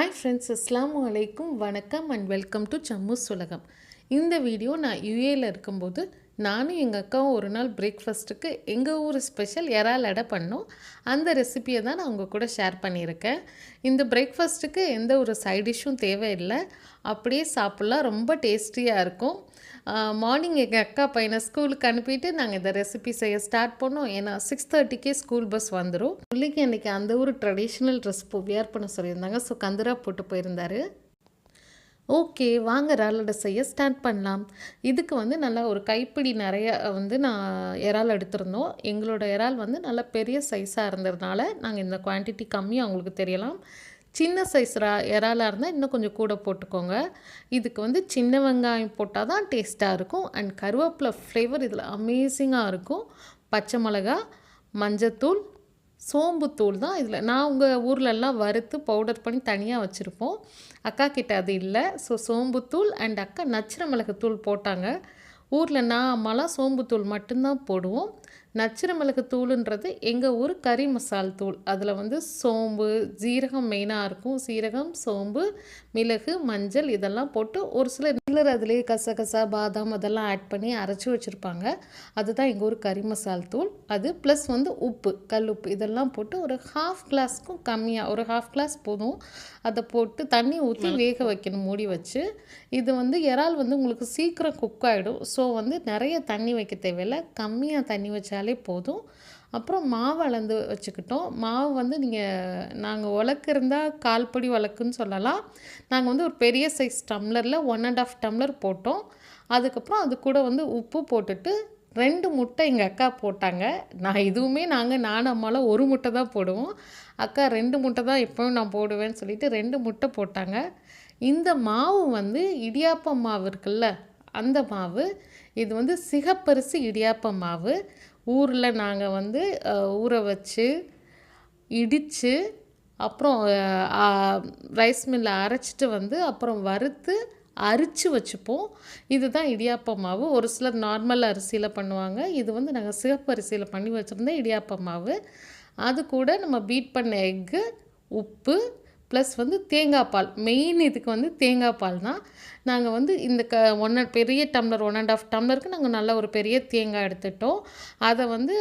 Hi friends அஸ்லாம் வலைக்கும் வணக்கம் அண்ட் வெல்கம் டு ஜம்மு சுலகம் இந்த வீடியோ நான் யூஏல இருக்கும்போது நானும் எங்கள் அக்காவும் ஒரு நாள் பிரேக்ஃபாஸ்ட்டுக்கு எங்கள் ஊர் ஸ்பெஷல் இறால் அடை பண்ணோம். அந்த ரெசிபியை தான் நான் உங்கள் கூட ஷேர் பண்ணியிருக்கேன். இந்த பிரேக்ஃபாஸ்ட்டுக்கு எந்த ஒரு சைட் டிஷ்ஷும் தேவையில்லை. அப்படியே சாப்பிட்லாம். ரொம்ப டேஸ்டியாக இருக்கும். மார்னிங் எங்கள் அக்கா பையனை ஸ்கூலுக்கு அனுப்பிட்டு நாங்கள் இந்த ரெசிபி செய்ய ஸ்டார்ட் பண்ணோம். ஏன்னா சிக்ஸ் தேர்ட்டிக்கே ஸ்கூல் பஸ் வந்துடும் பிள்ளைக்கு அன்றைக்கி அந்த ஒரு ட்ரெடிஷ்னல் ட்ரெஸ் வியர் பண்ண சொல்லியிருந்தாங்க. ஸோ கந்தரா போட்டு போயிருந்தார். ஓகே வாங்க இறாலடை செய்ய ஸ்டார்ட் பண்ணலாம். இதுக்கு வந்து நல்லா ஒரு கைப்பிடி நிறைய வந்து நான் இறால் எடுத்திருந்தோம். எங்களோட இறால் வந்து நல்லா பெரிய சைஸாக இருந்ததுனால நாங்கள் இந்த குவான்டிட்டி கம்மியாக உங்களுக்கு தெரியலாம். சின்ன சைஸ் ரா இறாலாக இருந்தால் இன்னும் கொஞ்சம் கூட போட்டுக்கோங்க. இதுக்கு வந்து சின்ன வெங்காயம் போட்டால் தான் டேஸ்ட்டாக இருக்கும். அண்ட் கருவேப்பிலை ஃப்ளேவர் இதில் அமேசிங்காக இருக்கும். பச்சை மிளகா மஞ்சத்தூள் சோம்புத்தூள் தான் இதில். நான் உங்கள் ஊர்லெல்லாம் வறுத்து பவுடர் பண்ணி தனியாக வச்சுருப்போம். அக்கா கிட்ட அது இல்லை. ஸோ சோம்புத்தூள் அண்ட் அக்கா நச்சிர மிளகுத்தூள் போட்டாங்க. ஊரில் நான் அம்மாலாம் சோம்புத்தூள் மட்டும்தான் போடுவோம். நச்சிர மிளகு தூளுன்றது எங்கள் ஊர் கறி மசால் தூள். அதில் வந்து சோம்பு ஜீரகம் மெயினாக இருக்கும். சீரகம் சோம்பு மிளகு மஞ்சள் இதெல்லாம் போட்டு ஒரு சில சிலர் அதிலே கசகசா பாதாம் அதெல்லாம் ஆட் பண்ணி அரைச்சி வச்சுருப்பாங்க. அதுதான் எங்கள் ஊர் கறி மசால் தூள். அது ப்ளஸ் வந்து உப்பு கல் உப்பு. இதெல்லாம் போட்டு ஒரு ஹாஃப் கிளாஸ்க்கும் கம்மியாக ஒரு ஹாஃப் கிளாஸ் போதும். அதை போட்டு தண்ணி ஊற்றி வேக வைக்கணும் மூடி வச்சு. இது வந்து இறால் வந்து உங்களுக்கு சீக்கிரம் குக் ஆகிடும் ஸோ வந்து நிறைய தண்ணி வைக்க தேவையில்லை. கம்மியாக தண்ணி வச்சாலே போதும். அப்புறம் மாவு அளந்து வச்சுக்கிட்டோம். மாவு வந்து நீங்கள் நாங்கள் உலக்கு இருந்தால் கால்படி உலக்குன்னு சொல்லலாம். நாங்கள் வந்து ஒரு பெரிய சைஸ் டம்ளரில் ஒன் அண்ட் ஆஃப் டம்ளர் போட்டோம். அதுக்கப்புறம் அது கூட வந்து உப்பு போட்டுட்டு ரெண்டு முட்டை எங்கள் அக்கா போட்டாங்க. நான் இதுவுமே நாங்கள் நானும் அம்மாலாம் ஒரு முட்டை தான் போடுவோம். அக்கா ரெண்டு முட்டை தான் எப்போவும் நான் போடுவேன்னு சொல்லிட்டு ரெண்டு முட்டை போட்டாங்க. இந்த மாவு வந்து இடியாப்பம் மாவு இருக்குல்ல அந்த மாவு இது வந்து சிகப்பரிசி இடியாப்பம் மாவு. ஊரில் நாங்கள் வந்து ஊற வச்சு இடித்து அப்புறம் ரைஸ் மில்லில் அரைச்சிட்டு வந்து அப்புறம் வறுத்து அரிச்சு வச்சுப்போம். இதுதான் இடியாப்ப மாவு. ஒரு சிலர் நார்மல் அரிசியில் பண்ணுவாங்க. இது வந்து நாங்கள் சிவப்பு அரிசியில் பண்ணி வச்சுருந்தோம் இடியாப்ப மாவு. அது கூட நம்ம பீட் பண்ண எக்கு உப்பு ப்ளஸ் வந்து தேங்காய் பால். மெயின் இதுக்கு வந்து தேங்காய் பால் தான் நாங்கள் வந்து இந்த க ஒன் பெரிய டம்ளர் ஒன் அண்ட் ஆஃப் டம்ளருக்கு நாங்கள் நல்ல ஒரு பெரிய தேங்காய் எடுத்துட்டோம். அதை வந்து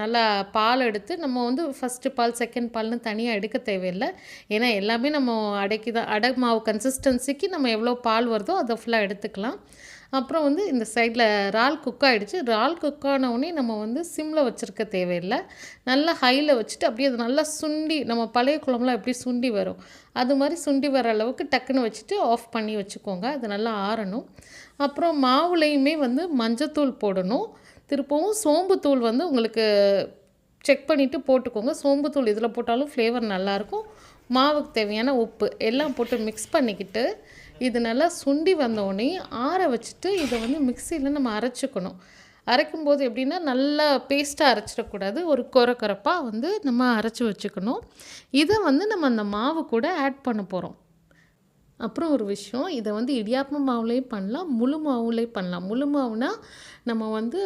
நல்லா பால் எடுத்து நம்ம வந்து ஃபஸ்ட்டு பால் செகண்ட் பால்னு தனியாக எடுக்க தேவையில்லை. ஏன்னா எல்லாமே நம்ம அடைக்கி தான் அடை மாவு கன்சிஸ்டன்சிக்கு நம்ம எவ்வளோ பால் வருதோ அதை ஃபுல்லாக எடுத்துக்கலாம். அப்புறம் வந்து இந்த சைடில் இறால் குக் ஆகிடுச்சு இறால் குக் ஆனவுடனே நம்ம வந்து சிம்மில் வச்சுருக்க தேவையில்லை. நல்லா ஹையில் வச்சுட்டு அப்படியே அது நல்லா சுண்டி நம்ம பழைய குழம்புலாம் எப்படி சுண்டி வரும்? அது மாதிரி சுண்டி வர அளவுக்கு டக்குன்னு வச்சுட்டு ஆஃப் பண்ணி வச்சுக்கோங்க. அது நல்லா ஆறணும். அப்புறம் மாவுலேயுமே வந்து மஞ்சத்தூள் போடணும். திருப்பவும் சோம்புத்தூள் வந்து உங்களுக்கு செக் பண்ணிவிட்டு போட்டுக்கோங்க. சோம்புத்தூள் இதில் போட்டாலும் ஃப்ளேவர் நல்லாயிருக்கும் மாவுக்கு தேவையான உப்பு எல்லாம் போட்டு மிக்ஸ் பண்ணிக்கிட்டு இது நல்லா சுண்டி வந்தோடனே ஆற வச்சுட்டு இதை வந்து மிக்சியில் நம்ம அரைச்சிக்கணும். அரைக்கும்போது எப்படின்னா நல்லா பேஸ்ட்டாக அரைச்சிடக்கூடாது. ஒரு குறை குறைப்பாக வந்து நம்ம அரைச்சி வச்சுக்கணும். இதை வந்து நம்ம அந்த மாவு கூட ஆட் பண்ண போகிறோம் அப்புறம் ஒரு விஷயம் இதை வந்து இடியாப்ப மாவுலேயும் பண்ணலாம் முழு மாவுலேயும் பண்ணலாம். முழு மாவுனா நம்ம வந்து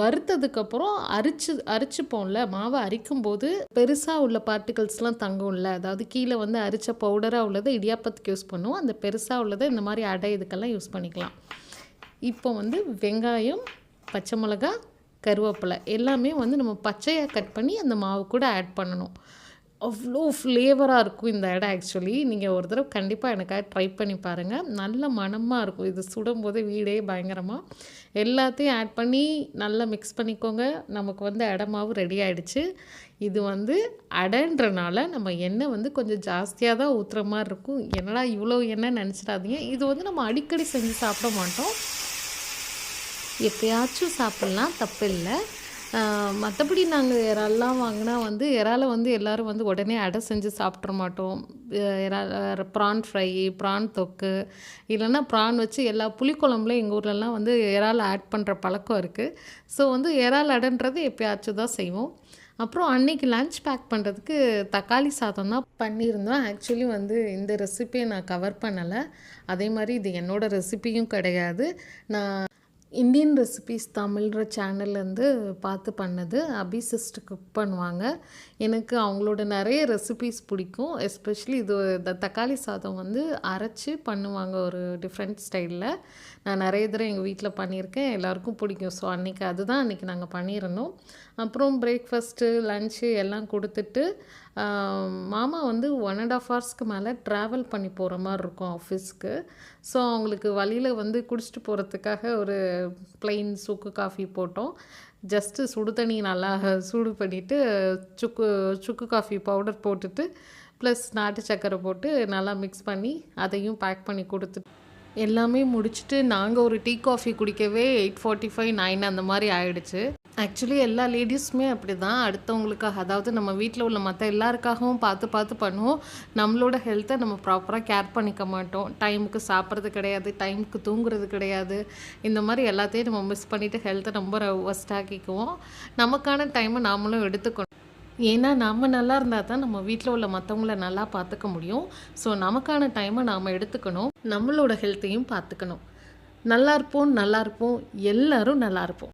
வறுத்ததுக்கப்புறம் அரிச்சு அரிச்சுப்போம்ல மாவை அரிக்கும்போது பெருசாக உள்ள பார்ட்டிகல்ஸ்லாம் தங்கும்ல. அதாவது கீழே வந்து அரிச்ச பவுடராக உள்ளதை இடியாப்பத்துக்கு யூஸ் பண்ணுவோம். அந்த பெருசாக உள்ளதை இந்த மாதிரி அடை இதுக்கெல்லாம் யூஸ் பண்ணிக்கலாம். இப்போ வந்து வெங்காயம் பச்சை மிளகா கருவேப்பிலை எல்லாமே வந்து நம்ம பச்சையாக கட் பண்ணி அந்த மாவு கூட ஆட் பண்ணணும். அவ்வளோ ஃப்ளேவராக இருக்கும் இந்த இடம் ஆக்சுவலி நீங்கள் ஒரு தடவை கண்டிப்பாக எனக்காக ட்ரை பண்ணி பாருங்கள் நல்ல மனமாக இருக்கும். இது சுடும்போது வீடே பயங்கரமாக எல்லாத்தையும் ஆட் பண்ணி நல்லா மிக்ஸ் பண்ணிக்கோங்க. நமக்கு வந்து இடமாவும் ரெடி ஆகிடுச்சு இது வந்து அடன்றனால நம்ம எண்ணெய் வந்து கொஞ்சம் ஜாஸ்தியாக தான் ஊற்றுற மாதிரி இருக்கும். என்னடா இவ்வளோ எண்ணெய் நினச்சிடாதீங்க. இது வந்து நம்ம அடிக்கடி செஞ்சு சாப்பிட மாட்டோம். எப்பயாச்சும் சாப்பிட்லாம். தப்பு இல்லை மற்றபடி நாங்கள் இறால்லாம் வாங்கினா வந்து இறால வந்து எல்லோரும் வந்து உடனே அடை செஞ்சு சாப்பிட்ற மாட்டோம். இறால் ப்ரான் ஃப்ரை ப்ரான் தொக்கு இல்லைன்னா ப்ரான் வச்சு எல்லா புளிக்குழம்புலையும் எங்கள் ஊர்லலாம் வந்து இறால் ஆட் பண்ணுற பழக்கம் இருக்குது ஸோ வந்து இறால் அடைன்றது எப்பயாச்சும் தான் செய்வோம். அப்புறம் அன்னைக்கு லன்ச் பேக் பண்ணுறதுக்கு தக்காளி சாதம் தான் பண்ணியிருந்தோம். ஆக்சுவலி வந்து இந்த ரெசிபியை நான் கவர் பண்ணலை. அதே மாதிரி இது என்னோடய ரெசிபியும் கிடையாது. நான் இந்தியன் ரெசிபீஸ் தமிழ்ற சேனல்லேருந்து பார்த்து பண்ணது. அபி சிஸ்டர் குக் பண்ணுவாங்க. எனக்கு அவங்களோட நிறைய ரெசிபீஸ் பிடிக்கும். எஸ்பெஷலி இது இந்த தக்காளி சாதம் வந்து அரைச்சி பண்ணுவாங்க ஒரு டிஃப்ரெண்ட் ஸ்டைலில் நான் நிறைய தடவை எங்கள் வீட்டில் பண்ணியிருக்கேன். எல்லாருக்கும் பிடிக்கும். ஸோ அன்றைக்கி அதுதான் அன்றைக்கி நாங்கள் பண்ணியிருந்தோம். அப்புறம் பிரேக்ஃபாஸ்ட்டு லன்ச்சு எல்லாம் கொடுத்துட்டு மாமா வந்து ஒன் அண்ட் ஆஃப் ஹவர்ஸ்க்கு மேலே ட்ராவல் பண்ணி போகிற மாதிரி இருக்கும் ஆஃபீஸ்க்கு ஸோ அவங்களுக்கு வழியில் வந்து குடிச்சிட்டு போகிறதுக்காக ஒரு ப்ளெயின் சுக்கு காஃபி போட்டோம். ஜஸ்ட்டு சுடு தண்ணி நல்லா சூடு பண்ணிவிட்டு சுக்கு சுக்கு காஃபி பவுடர் போட்டுட்டு ப்ளஸ் நாட்டு சர்க்கரை போட்டு நல்லா மிக்ஸ் பண்ணி அதையும் பேக் பண்ணி கொடுத்துட்டு. எல்லாமே முடிச்சுட்டு நாங்கள் ஒரு டீ காஃபி குடிக்கவே எயிட் ஃபார்ட்டி ஃபைவ் நைன் அந்த மாதிரி ஆயிடுச்சு. ஆக்சுவலி எல்லா லேடிஸுமே அப்படி தான் அடுத்தவங்களுக்காக அதாவது நம்ம வீட்டில் உள்ள மற்ற எல்லாருக்காகவும் பார்த்து பார்த்து பண்ணுவோம். நம்மளோட ஹெல்த்தை நம்ம ப்ராப்பராக கேர் பண்ணிக்க மாட்டோம். டைமுக்கு சாப்பிட்றது கிடையாது டைமுக்கு தூங்குறது கிடையாது. இந்த மாதிரி எல்லாத்தையும் நம்ம மிஸ் பண்ணிவிட்டு ஹெல்த்தை ரொம்ப ஒஸ்ட் ஆக்கிக்குவோம். நமக்கான டைமை நாமளும் எடுத்துக்கணும். ஏன்னா நம்ம நல்லா இருந்தால் தான் நம்ம வீட்டில் உள்ள மற்றவங்கள நல்லா பார்த்துக்க முடியும். ஸோ நமக்கான டைமை நாம் எடுத்துக்கணும். நம்மளோட ஹெல்த்தையும் பார்த்துக்கணும் நல்லா இருப்போம் நல்லா இருப்போம். எல்லோரும் நல்லா இருப்போம்.